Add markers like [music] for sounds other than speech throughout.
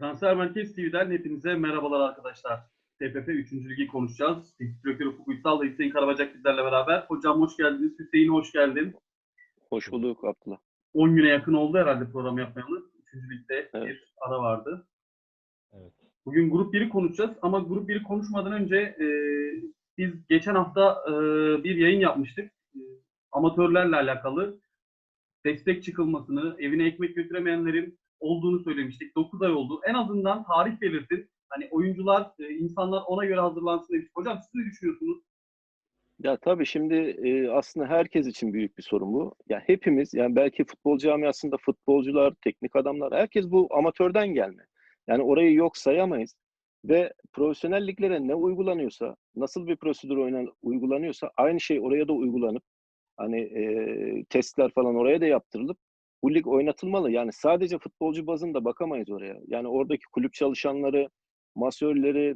Transfer Merkez TV'den hepinize merhabalar arkadaşlar. TFF 3. Ligi konuşacağız. Teknik Direktör Ufuk Uysal ve Hüseyin Karabacak bizlerle beraber. Hocam hoş geldiniz. Hüseyin hoş geldin. Hoş bulduk Abdullah. 10 güne yakın oldu herhalde program yapmayalı. 3. Lig'de Evet. bir ara vardı. Evet. Bugün Grup 1'i konuşacağız ama Grup 1'i konuşmadan önce e, biz geçen hafta e, bir yayın yapmıştık. E, amatörlerle alakalı destek çıkılmasını, evine ekmek götüremeyenlerin olduğunu söylemiştik. 9 ay oldu. En azından tarih belirtin. Hani oyuncular, e, insanlar ona göre hazırlansın demiştik. Hocam siz ne düşünüyorsunuz? Ya tabii şimdi e, aslında herkes için büyük bir sorun bu. Ya hepimiz yani belki futbol camiasında futbolcular, teknik adamlar herkes bu amatörden gelme. Yani orayı yok sayamayız. Ve profesyonel liglere ne uygulanıyorsa, nasıl bir prosedür oynan, uygulanıyorsa aynı şey oraya da uygulanıp hani e, testler falan oraya da yaptırılıp bu lig oynatılmalı. Yani sadece futbolcu bazında bakamayız oraya. Yani oradaki kulüp çalışanları, masörleri,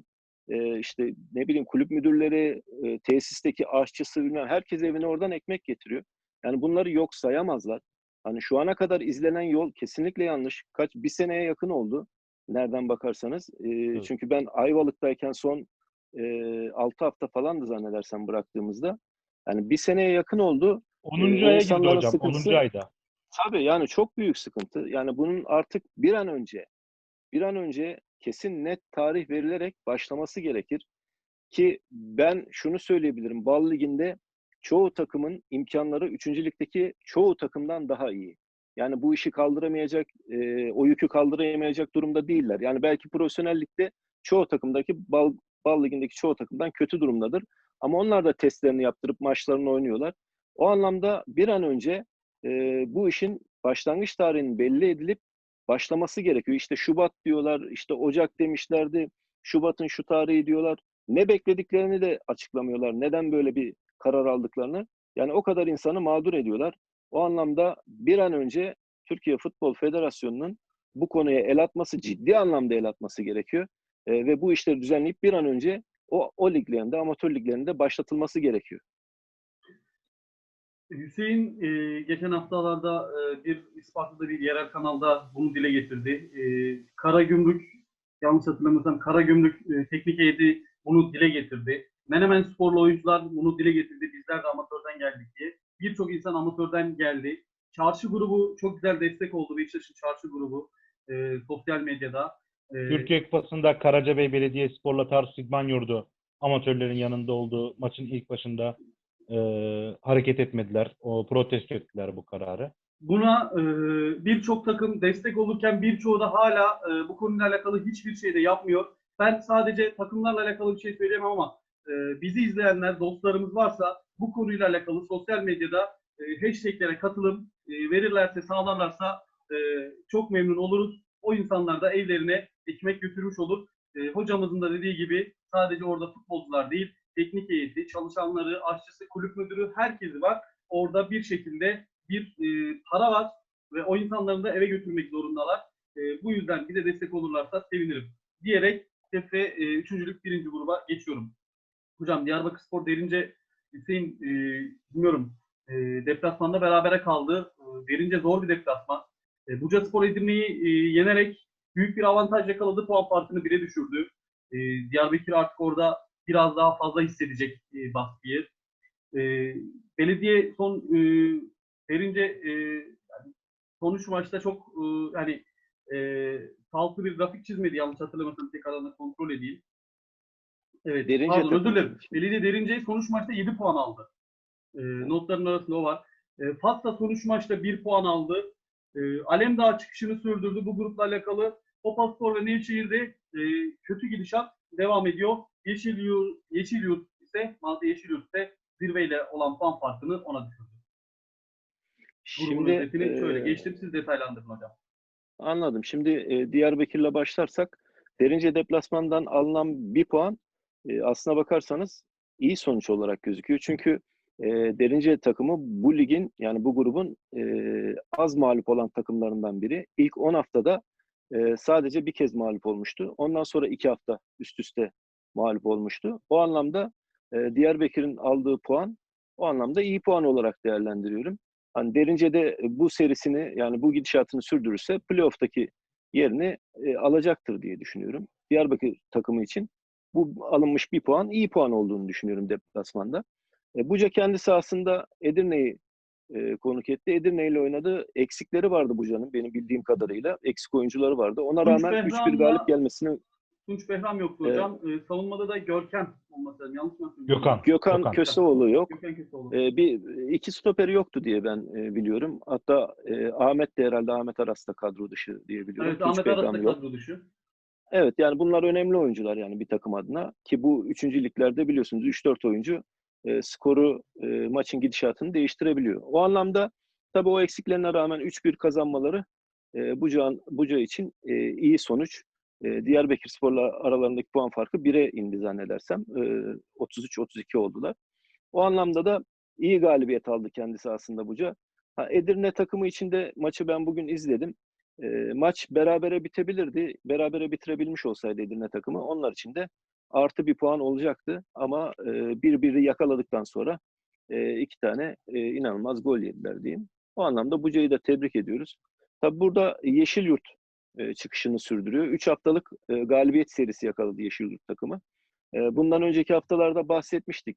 e, işte ne bileyim kulüp müdürleri, e, tesisteki aşçısı bilmem herkes evine oradan ekmek getiriyor. Yani bunları yok sayamazlar. Hani şu ana kadar izlenen yol kesinlikle yanlış. Kaç bir seneye yakın oldu. Nereden bakarsanız. E, Çünkü ben Ayvalık'tayken son e, 6 hafta falandı zannedersem bıraktığımızda. Yani bir seneye yakın oldu. 10. Ee, aya girdi hocam. sıkıntısı- 10. ayda. Tabii yani çok büyük sıkıntı. Yani bunun artık bir an önce bir an önce kesin net tarih verilerek başlaması gerekir. Ki ben şunu söyleyebilirim. Bal Ligi'nde çoğu takımın imkanları 3. ligdeki çoğu takımdan daha iyi. Yani bu işi kaldıramayacak, e, o yükü kaldıramayacak durumda değiller. Yani belki profesyonel ligde çoğu takımdaki Bal, Bal Ligi'ndeki çoğu takımdan kötü durumdadır. Ama onlar da testlerini yaptırıp maçlarını oynuyorlar. O anlamda bir an önce e, bu işin başlangıç tarihinin belli edilip başlaması gerekiyor. İşte Şubat diyorlar, işte Ocak demişlerdi, Şubat'ın şu tarihi diyorlar. Ne beklediklerini de açıklamıyorlar. Neden böyle bir karar aldıklarını. Yani o kadar insanı mağdur ediyorlar. O anlamda bir an önce Türkiye Futbol Federasyonu'nun bu konuya el atması, ciddi anlamda el atması gerekiyor. E, ve bu işleri düzenleyip bir an önce o, o liglerinde, amatör liglerinde başlatılması gerekiyor. Hüseyin e, geçen haftalarda e, bir İspanya'da bir yerel kanalda bunu dile getirdi. E, Karagümrük, yanlış hatırlamıyorsam Karagümrük e, teknik heyeti bunu dile getirdi. Menemen sporlu oyuncular bunu dile getirdi. Bizler de amatörden geldik diye. Birçok insan amatörden geldi. Çarşı grubu çok güzel destek oldu. Beşiktaş'ın çarşı grubu e, sosyal medyada. E, Türkiye Kupası'nda Karacabey Belediyespor'la Tarsus İdman Yurdu amatörlerin yanında olduğu maçın ilk başında e, hareket etmediler. O protesto ettiler bu kararı. Buna e, birçok takım destek olurken birçoğu da hala e, bu konuyla alakalı hiçbir şey de yapmıyor. Ben sadece takımlarla alakalı bir şey söyleyemem ama e, bizi izleyenler, dostlarımız varsa bu konuyla alakalı sosyal medyada e, hashtaglere katılım e, verirlerse, sağlarlarsa e, çok memnun oluruz. O insanlar da evlerine ekmek götürmüş olur. E, hocamızın da dediği gibi sadece orada futbolcular değil, teknik heyeti, çalışanları, aşçısı, kulüp müdürü herkesi var. Orada bir şekilde bir e, para var ve o insanların da eve götürmek zorundalar. E, bu yüzden bize destek olurlarsa sevinirim. Diyerek TF e, 3. lig 1. gruba geçiyorum. Hocam Diyarbakır Spor derince Hüseyin e, bilmiyorum e, deplasmanda berabere kaldı. E, derince zor bir deplasman. E, Buca Spor Edirne'yi e, yenerek büyük bir avantaj yakaladı. Puan farkını bire düşürdü. E, Diyarbakır artık orada biraz daha fazla hissedecek e, baskıyı. E, belediye son e, derince e, yani sonuç maçta çok e, hani e, sağlıklı bir grafik çizmedi yanlış hatırlamıyorsam tekrardan da kontrol edeyim. Evet, Derince pardon özür dilerim. Belediye Derince sonuç maçta 7 puan aldı. E, notların arasında o var. E, Fatsa sonuç maçta 1 puan aldı. E, Alemdağ çıkışını sürdürdü bu grupla alakalı. Hopaspor ve Nevşehir'de e, kötü gidişat devam ediyor. Yeşilyurt, Yeşilyurt ise Malta Yeşilyurt ise zirveyle olan puan farkını ona düşürdü. Grubun Şimdi özetini şöyle e, geçtim siz detaylandırın hocam. Anladım. Şimdi e, Diyarbakır'la başlarsak Derince deplasmandan alınan bir puan e, aslına bakarsanız iyi sonuç olarak gözüküyor. Çünkü e, Derince takımı bu ligin yani bu grubun e, az mağlup olan takımlarından biri. İlk 10 haftada e, sadece bir kez mağlup olmuştu. Ondan sonra iki hafta üst üste mağlup olmuştu. O anlamda e, Diyarbakır'ın aldığı puan o anlamda iyi puan olarak değerlendiriyorum. Hani Derince'de bu serisini yani bu gidişatını sürdürürse playoff'taki yerini e, alacaktır diye düşünüyorum. Diyarbakır takımı için bu alınmış bir puan iyi puan olduğunu düşünüyorum deplasmanda. E, Buca kendi sahasında Edirne'yi e, konuk etti. Edirne ile oynadı. Eksikleri vardı Buca'nın benim bildiğim kadarıyla. Eksik oyuncuları vardı. Ona Tunç rağmen 3-1 Behram'la- galip gelmesini Tunç Behram yoktu hocam. Ee, savunmada da Görkem olması lazım. Yanlış mı hatırlıyorum? Gökhan. Gökhan, Gökhan. Köseoğlu yok. Gökhan Köseoğlu. E, bir iki stoperi yoktu diye ben e, biliyorum. Hatta e, Ahmet de herhalde Ahmet Aras da kadro dışı diye biliyorum. evet Tunç Ahmet Behram Aras da yok. kadro dışı. Evet yani bunlar önemli oyuncular yani bir takım adına ki bu üçüncü liglerde biliyorsunuz 3-4 oyuncu e, skoru e, maçın gidişatını değiştirebiliyor. O anlamda tabii o eksiklerine rağmen 3-1 kazanmaları e, Buca, Buca için e, iyi sonuç. E, Diyarbakır Spor'la aralarındaki puan farkı 1'e indi zannedersem. E, 33-32 oldular. O anlamda da iyi galibiyet aldı kendisi aslında Buca. Ha, Edirne takımı için de maçı ben bugün izledim. E, maç berabere bitebilirdi. Berabere bitirebilmiş olsaydı Edirne takımı onlar için de artı bir puan olacaktı. Ama e, birbiri yakaladıktan sonra e, iki tane e, inanılmaz gol yediler diyeyim. O anlamda Buca'yı da tebrik ediyoruz. Tabi burada Yeşilyurt e, çıkışını sürdürüyor. Üç haftalık e, galibiyet serisi yakaladı Yeşilyurt takımı. E, bundan önceki haftalarda bahsetmiştik.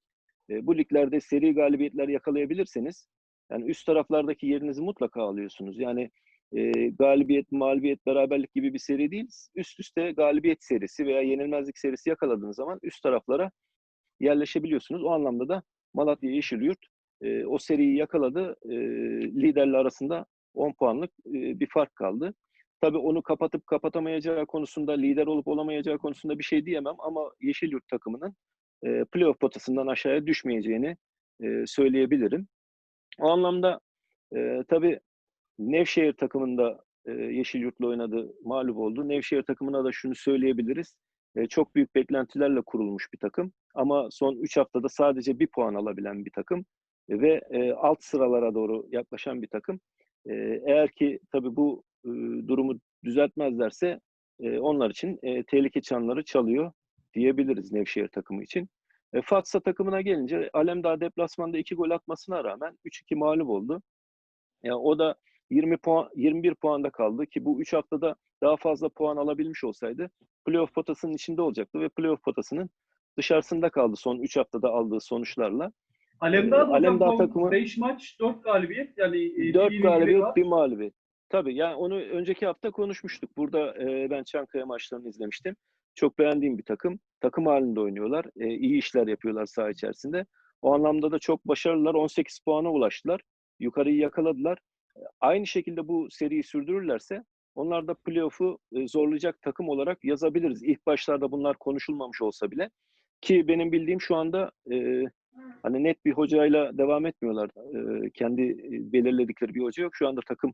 E, bu liglerde seri galibiyetler yakalayabilirseniz yani üst taraflardaki yerinizi mutlaka alıyorsunuz. Yani e, galibiyet, mağlubiyet, beraberlik gibi bir seri değil. Üst üste galibiyet serisi veya yenilmezlik serisi yakaladığınız zaman üst taraflara yerleşebiliyorsunuz. O anlamda da Malatya Yeşilyurt e, o seriyi yakaladı. E, liderle arasında 10 puanlık e, bir fark kaldı. Tabii onu kapatıp kapatamayacağı konusunda, lider olup olamayacağı konusunda bir şey diyemem ama Yeşilyurt takımının e, playoff potasından aşağıya düşmeyeceğini e, söyleyebilirim. O anlamda e, tabii Nevşehir takımında e, Yeşilyurt'la oynadı, mağlup oldu. Nevşehir takımına da şunu söyleyebiliriz. E, çok büyük beklentilerle kurulmuş bir takım. Ama son 3 haftada sadece bir puan alabilen bir takım. E, ve e, alt sıralara doğru yaklaşan bir takım. E, eğer ki tabii bu e, durumu düzeltmezlerse e, onlar için e, tehlike çanları çalıyor diyebiliriz Nevşehir takımı için. E, Fatsa takımına gelince Alemdağ deplasmanda 2 gol atmasına rağmen 3-2 mağlup oldu. Yani o da 20 puan 21 puanda kaldı ki bu 3 haftada daha fazla puan alabilmiş olsaydı playoff potasının içinde olacaktı ve playoff potasının dışarısında kaldı son 3 haftada aldığı sonuçlarla. Alemdağ, Ee, Alemdağ takımı- 5 maç 4 galibiyet yani e, 4 bir galibiyet, bir mağlubiyet. Tabii yani onu önceki hafta konuşmuştuk. Burada e, ben Çankaya maçlarını izlemiştim. Çok beğendiğim bir takım. Takım halinde oynuyorlar. E, iyi işler yapıyorlar saha içerisinde. O anlamda da çok başarılılar. 18 puana ulaştılar. Yukarıyı yakaladılar. Aynı şekilde bu seriyi sürdürürlerse onlar da playoff'u e, zorlayacak takım olarak yazabiliriz. İlk başlarda bunlar konuşulmamış olsa bile. Ki benim bildiğim şu anda e, hani net bir hocayla devam etmiyorlar. E, kendi e, belirledikleri bir hoca yok. Şu anda takım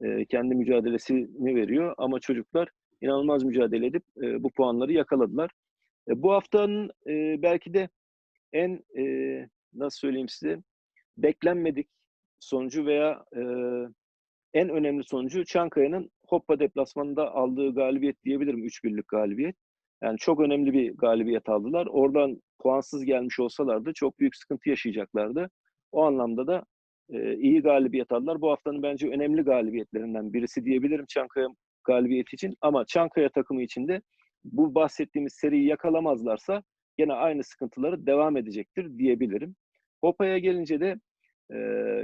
e, kendi mücadelesini veriyor ama çocuklar inanılmaz mücadele edip e, bu puanları yakaladılar. E, bu haftanın e, belki de en e, nasıl söyleyeyim size beklenmedik sonucu veya e, en önemli sonucu Çankaya'nın Hoppa deplasmanında aldığı galibiyet diyebilirim. 3-1'lik galibiyet. Yani çok önemli bir galibiyet aldılar. Oradan puansız gelmiş olsalardı çok büyük sıkıntı yaşayacaklardı. O anlamda da e, iyi galibiyet aldılar. Bu haftanın bence önemli galibiyetlerinden birisi diyebilirim Çankaya galibiyeti için. Ama Çankaya takımı için de bu bahsettiğimiz seriyi yakalamazlarsa gene aynı sıkıntıları devam edecektir diyebilirim. Hopa'ya gelince de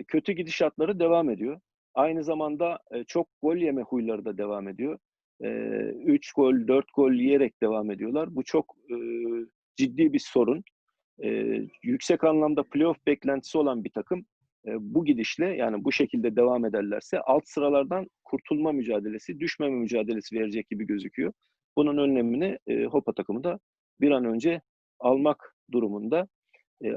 kötü gidişatları devam ediyor. Aynı zamanda çok gol yeme huyları da devam ediyor. 3 gol, 4 gol yiyerek devam ediyorlar. Bu çok ciddi bir sorun. Yüksek anlamda playoff beklentisi olan bir takım bu gidişle yani bu şekilde devam ederlerse alt sıralardan kurtulma mücadelesi, düşmeme mücadelesi verecek gibi gözüküyor. Bunun önlemini Hopa takımı da bir an önce almak durumunda.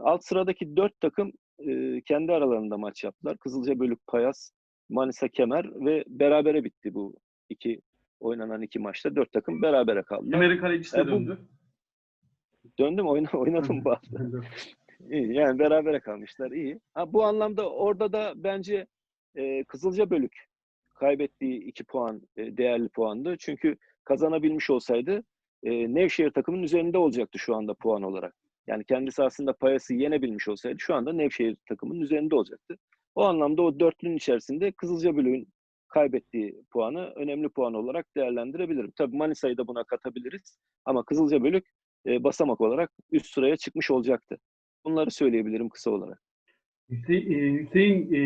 Alt sıradaki dört takım e, kendi aralarında maç yaptılar. Kızılcabölük, Payas, Manisa, Kemer ve berabere bitti bu iki oynanan iki maçta. Dört takım berabere kaldılar. Kemer'in kalecisi de E, bu- döndü. Döndüm oyna, oynadım [laughs] bu hafta. İyi, yani berabere kalmışlar iyi. Ha, bu anlamda orada da bence e, Kızılcabölük kaybettiği iki puan e, değerli puandı. Çünkü kazanabilmiş olsaydı e, Nevşehir takımının üzerinde olacaktı şu anda puan olarak. Yani kendisi aslında payası yenebilmiş olsaydı şu anda Nevşehir takımının üzerinde olacaktı. O anlamda o dörtlünün içerisinde Kızılcabölük'ün kaybettiği puanı önemli puan olarak değerlendirebilirim. Tabii Manisa'yı da buna katabiliriz ama Kızılcabölük e, basamak olarak üst sıraya çıkmış olacaktı. Bunları söyleyebilirim kısa olarak. Hüseyin, e, Hüseyin, e,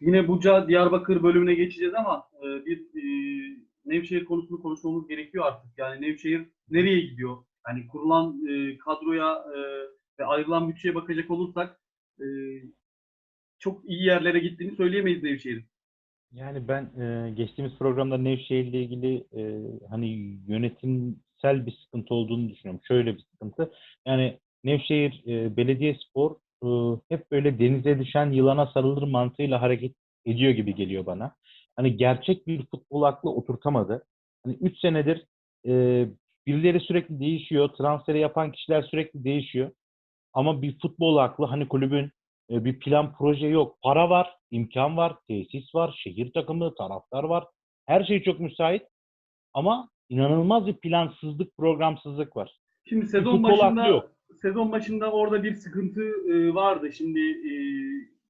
yine Buca Diyarbakır bölümüne geçeceğiz ama e, bir e, Nevşehir konusunu konuşmamız gerekiyor artık. Yani Nevşehir nereye gidiyor? Yani kurulan e, kadroya e, ve ayrılan bütçeye bakacak olursak e, çok iyi yerlere gittiğini söyleyemeyiz Nevşehir'in. Yani ben e, geçtiğimiz programda Nevşehir'le ilgili e, hani yönetimsel bir sıkıntı olduğunu düşünüyorum. Şöyle bir sıkıntı. Yani Nevşehir e, Belediyespor e, hep böyle denize düşen yılana sarılır mantığıyla hareket ediyor gibi geliyor bana. Hani gerçek bir futbol aklı oturtamadı. Hani 3 senedir e, birileri sürekli değişiyor. Transferi yapan kişiler sürekli değişiyor. Ama bir futbol aklı hani kulübün e, bir plan proje yok. Para var, imkan var, tesis var, şehir takımı, taraftar var. Her şey çok müsait. Ama inanılmaz bir plansızlık, programsızlık var. Şimdi sezon futbol başında yok. sezon başında orada bir sıkıntı e, vardı. Şimdi e,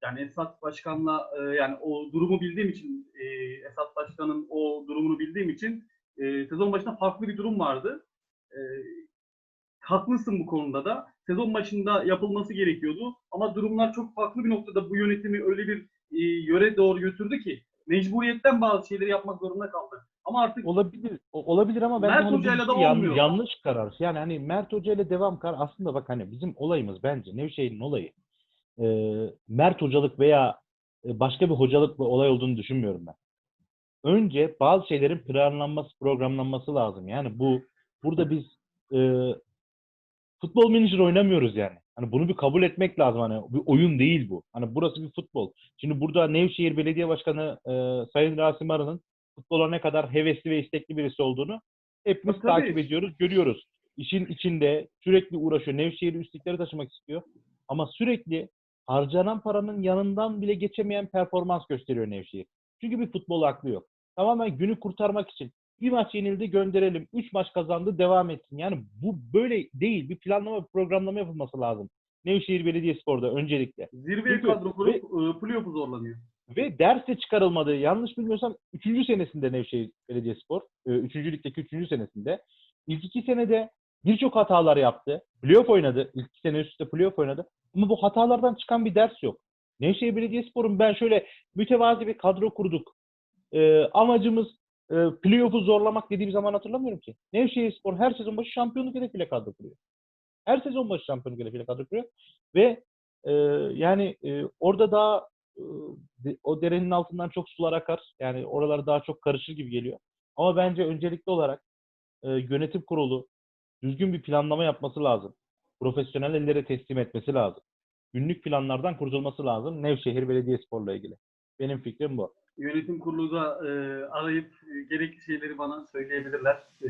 yani Esat Başkan'la e, yani o durumu bildiğim için e, Esat Başkan'ın o durumunu bildiğim için e, sezon başında farklı bir durum vardı. E, haklısın bu konuda da. Sezon başında yapılması gerekiyordu ama durumlar çok farklı bir noktada bu yönetimi öyle bir e, yöre doğru götürdü ki mecburiyetten bazı şeyleri yapmak zorunda kaldı. Ama artık Olabilir. Olabilir ama ben Mert onu Hoca'yla bir da yan- olmuyor. yanlış karar. Yani hani Mert Hoca ile devam karar aslında bak hani bizim olayımız bence Nevşehir'in olayı e, Mert hocalık veya başka bir hocalıkla olay olduğunu düşünmüyorum ben. Önce bazı şeylerin planlanması, programlanması lazım. Yani bu burada biz e, futbol menajer oynamıyoruz yani. Hani bunu bir kabul etmek lazım. Hani bir oyun değil bu. Hani burası bir futbol. Şimdi burada Nevşehir Belediye Başkanı e, Sayın Rasim Arı'nın futbola ne kadar hevesli ve istekli birisi olduğunu hepimiz Tabii, tabii. takip ediyoruz, görüyoruz. İşin içinde sürekli uğraşıyor. Nevşehir'i üstlükleri taşımak istiyor. Ama sürekli harcanan paranın yanından bile geçemeyen performans gösteriyor Nevşehir. Çünkü bir futbol aklı yok. Tamamen günü kurtarmak için. Bir maç yenildi gönderelim. Üç maç kazandı devam etsin. Yani bu böyle değil. Bir planlama, bir programlama yapılması lazım. Nevşehir Belediyespor'da öncelikle. zirveye Çünkü- kadro kurup e, playoff'u zorlanıyor. Ve ders de çıkarılmadı. Yanlış bilmiyorsam 3. senesinde Nevşehir Belediyespor. 3. ligdeki 3. senesinde. İlk iki senede birçok hatalar yaptı. Playoff oynadı. İlk iki sene üst üste playoff oynadı. Ama bu hatalardan çıkan bir ders yok. Nevşehir Belediyespor'un ben şöyle mütevazi bir kadro kurduk. Ee, amacımız e, playoff'u zorlamak dediğim zaman hatırlamıyorum ki. Nevşehirspor her sezon başı şampiyonluk hedefiyle kadro kuruyor. Her sezon başı şampiyonluk hedefiyle kadro kuruyor. Ve e, yani e, orada daha e, o derenin altından çok sular akar. Yani oralar daha çok karışır gibi geliyor. Ama bence öncelikli olarak e, yönetim kurulu düzgün bir planlama yapması lazım. Profesyonel ellere teslim etmesi lazım. Günlük planlardan kurtulması lazım Nevşehir Belediyespor'la ilgili. Benim fikrim bu. Yönetim kurulu da e, arayıp e, gerekli şeyleri bana söyleyebilirler. E,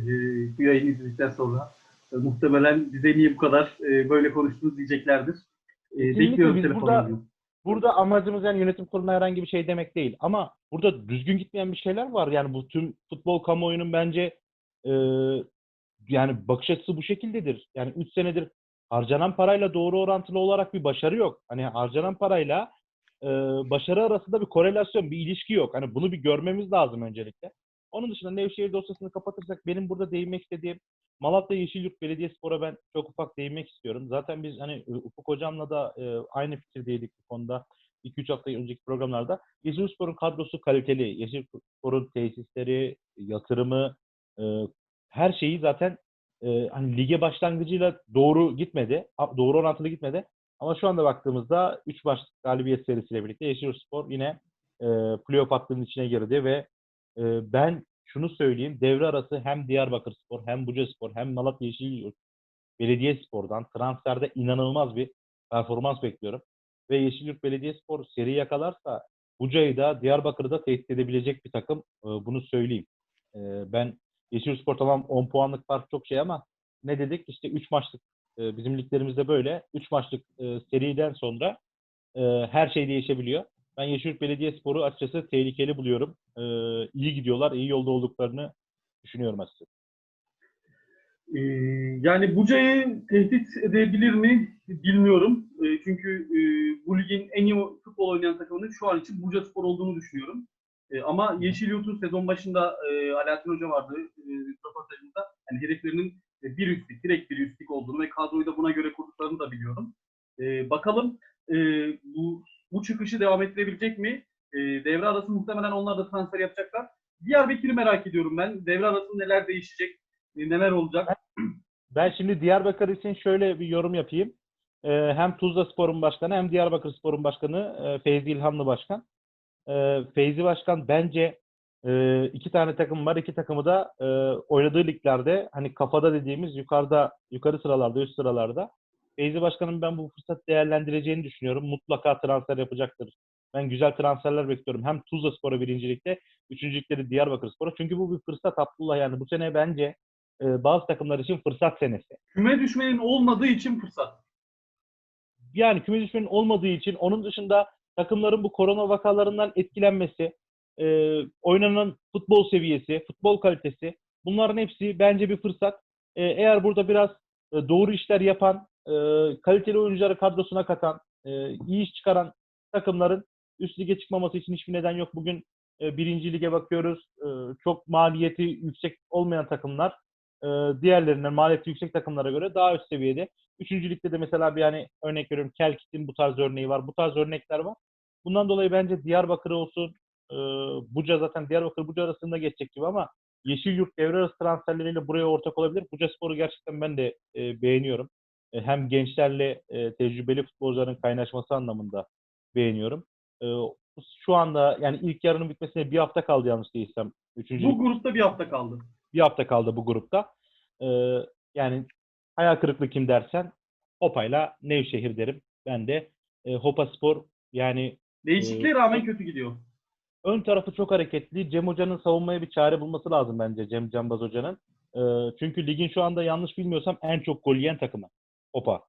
bu yayını izledikten sonra e, muhtemelen bize niye bu kadar e, böyle konuştunuz diyeceklerdir. E, bekliyorum biz telefonunuzu. Burada amacımız yani yönetim kuruluna herhangi bir şey demek değil. Ama burada düzgün gitmeyen bir şeyler var. Yani bu tüm futbol kamuoyunun bence e, yani bakış açısı bu şekildedir. Yani 3 senedir harcanan parayla doğru orantılı olarak bir başarı yok. Hani harcanan parayla e, başarı arasında bir korelasyon, bir ilişki yok. Hani bunu bir görmemiz lazım öncelikle. Onun dışında Nevşehir dosyasını kapatırsak benim burada değinmek istediğim Malatya Yeşilyurt Belediyespor'a ben çok ufak değinmek istiyorum. Zaten biz hani Ufuk Hocam'la da e, aynı fikirdeydik bu konuda. 2-3 hafta önceki programlarda. Yeşilyurtspor'un kadrosu kaliteli. Yeşilyurtspor'un tesisleri, yatırımı, e, her şeyi zaten e, hani lige başlangıcıyla doğru gitmedi. Doğru orantılı gitmedi. Ama şu anda baktığımızda 3 maçlık galibiyet serisiyle birlikte Yeşilyurtspor yine e, playoff hattının içine girdi ve e, ben şunu söyleyeyim. Devre arası hem Diyarbakırspor hem Bucaspor hem Malatya Yeşilyurt Belediyespor'dan transferde inanılmaz bir performans bekliyorum. Ve Yeşilyurt Belediyespor seri yakalarsa Buca'yı da Diyarbakır'ı da tehdit edebilecek bir takım. E, bunu söyleyeyim. E, ben Yeşilyurtspor tamam 10 puanlık fark çok şey ama ne dedik? İşte 3 maçlık e, bizim liglerimizde böyle 3 maçlık e, seriden sonra e, her şey değişebiliyor. Ben Yeşilyurt Belediyespor'u açıkçası tehlikeli buluyorum. E, iyi gidiyorlar, iyi yolda olduklarını düşünüyorum açıkçası. E, yani Buca'yı tehdit edebilir mi bilmiyorum. E, çünkü e, bu ligin en iyi futbol oynayan takımının şu an için Buca Spor olduğunu düşünüyorum. E, ama Yeşil Yurt'un sezon başında e, Alaaddin Hoca vardı e, röportajında. Yani hedeflerinin bir üstlük, direkt bir üstlük olduğunu ve kadroyu da buna göre kurduklarını da biliyorum. E, bakalım e, bu bu çıkışı devam ettirebilecek mi? E, devre arası muhtemelen onlar da transfer yapacaklar. Diyarbakır'ı merak ediyorum ben. Devre arası neler değişecek, e, neler olacak? Ben şimdi Diyarbakır için şöyle bir yorum yapayım. Ee, hem Tuzla Spor'un başkanı hem Diyarbakır Spor'un başkanı e, Feyzi İlhanlı Başkan. Ee, Feyzi Başkan bence e, iki tane takım var. İki takımı da e, oynadığı liglerde hani kafada dediğimiz yukarıda yukarı sıralarda üst sıralarda. Feyzi Başkan'ın ben bu fırsat değerlendireceğini düşünüyorum. Mutlaka transfer yapacaktır. Ben güzel transferler bekliyorum. Hem Tuzla Spor'a birincilikte, üçüncülükte de Diyarbakır Spor'a. Çünkü bu bir fırsat Abdullah yani bu sene bence e, bazı takımlar için fırsat senesi. Küme düşmenin olmadığı için fırsat. Yani küme düşmenin olmadığı için onun dışında takımların bu korona vakalarından etkilenmesi, e, oynanan futbol seviyesi, futbol kalitesi bunların hepsi bence bir fırsat. E, eğer burada biraz e, doğru işler yapan, e, kaliteli oyuncuları kadrosuna katan, e, iyi iş çıkaran takımların üst lige çıkmaması için hiçbir neden yok. Bugün e, birinci lige bakıyoruz. E, çok maliyeti yüksek olmayan takımlar e, diğerlerinden maliyeti yüksek takımlara göre daha üst seviyede. Üçüncülükte de mesela bir yani örnek veriyorum Kelkit'in bu tarz örneği var. Bu tarz örnekler var. Bundan dolayı bence Diyarbakır olsun, e, Buca zaten Diyarbakır Buca arasında geçecek gibi ama Yeşilyurt devre arası transferleriyle buraya ortak olabilir. Buca Spor'u gerçekten ben de e, beğeniyorum. E, hem gençlerle e, tecrübeli futbolcuların kaynaşması anlamında beğeniyorum. E, şu anda yani ilk yarının bitmesine bir hafta kaldı yanlış değilsem. Üçüncü Bu grupta bir hafta kaldı. bir hafta kaldı bu grupta. Ee, yani hayal kırıklığı kim dersen Hopa'yla Nevşehir derim. Ben de e, Hopa Spor yani Değişikliğe Ee, rağmen kötü gidiyor. Ön tarafı çok hareketli. Cem Hoca'nın savunmaya bir çare bulması lazım bence Cem Canbaz Hoca'nın. Ee, çünkü ligin şu anda yanlış bilmiyorsam en çok gol yiyen takımı. Hopa.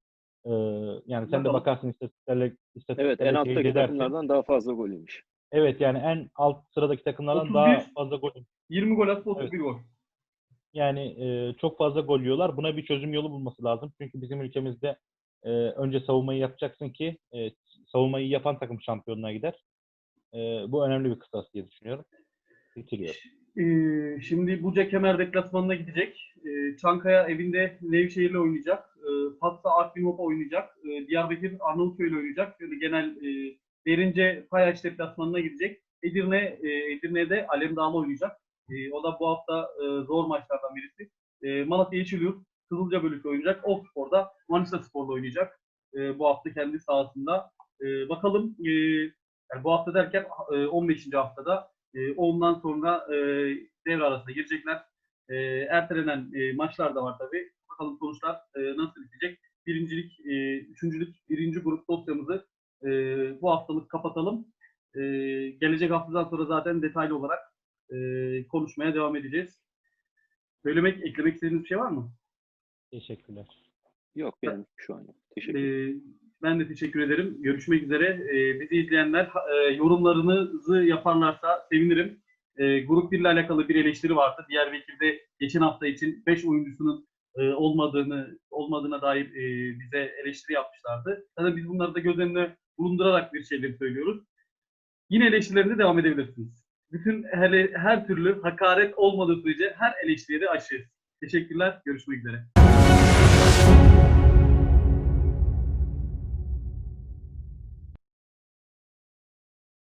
Ee, yani sen de bakarsın istatistiklerle, istatistiklerle Evet en alttaki edersin. takımlardan daha fazla gol yemiş. Evet yani en alt sıradaki takımlardan 31. daha fazla gol 20 gol atsa 31 gol. Yani e, çok fazla gol yiyorlar. Buna bir çözüm yolu bulması lazım. Çünkü bizim ülkemizde e, önce savunmayı yapacaksın ki e, savunmayı yapan takım şampiyonluğa gider. E, bu önemli bir kıstas diye düşünüyorum. Bitiriyorum. Şimdi Buca Kemer deplasmanına gidecek. Çankaya evinde Nevşehir'le oynayacak. Ee, Fatsa Artvin Hopa oynayacak. Diyarbakır Arnavutköy'le oynayacak. Böyle genel e, Derince Payaş deplasmanına gidecek. Edirne e, Edirne'de Alemdağ'la oynayacak. O da bu hafta e, zor maçlardan birisi. Ee, Malatya Yeşilyurt Kızılca Bölük'le oynayacak. Oxford'da Manisa Spor'la oynayacak. Bu hafta kendi sahasında. Bakalım e, yani bu hafta derken e, 15. haftada e, ondan sonra e, devre arasına girecekler. E, ertelenen e, maçlar da var tabii. Bakalım sonuçlar e, nasıl bitecek. Birincilik, e, üçüncülük, birinci grup dosyamızı e, bu haftalık kapatalım. E, gelecek haftadan sonra zaten detaylı olarak e, konuşmaya devam edeceğiz. Söylemek, eklemek istediğiniz bir şey var mı? Teşekkürler. Yok benim şu an yok. Teşekkür ederim. Ee, ben de teşekkür ederim. Görüşmek üzere. Ee, bizi izleyenler e, yorumlarınızı yaparlarsa sevinirim. Ee, grup 1 ile alakalı bir eleştiri vardı. Diğer vekilde geçen hafta için 5 oyuncusunun e, olmadığını olmadığına dair e, bize eleştiri yapmışlardı. Zaten biz bunları da göz önüne bulundurarak bir şeyleri söylüyoruz. Yine eleştirilerine devam edebilirsiniz. Bütün her, her türlü hakaret olmadığı sürece her eleştiriye de açığız. Teşekkürler. Görüşmek üzere.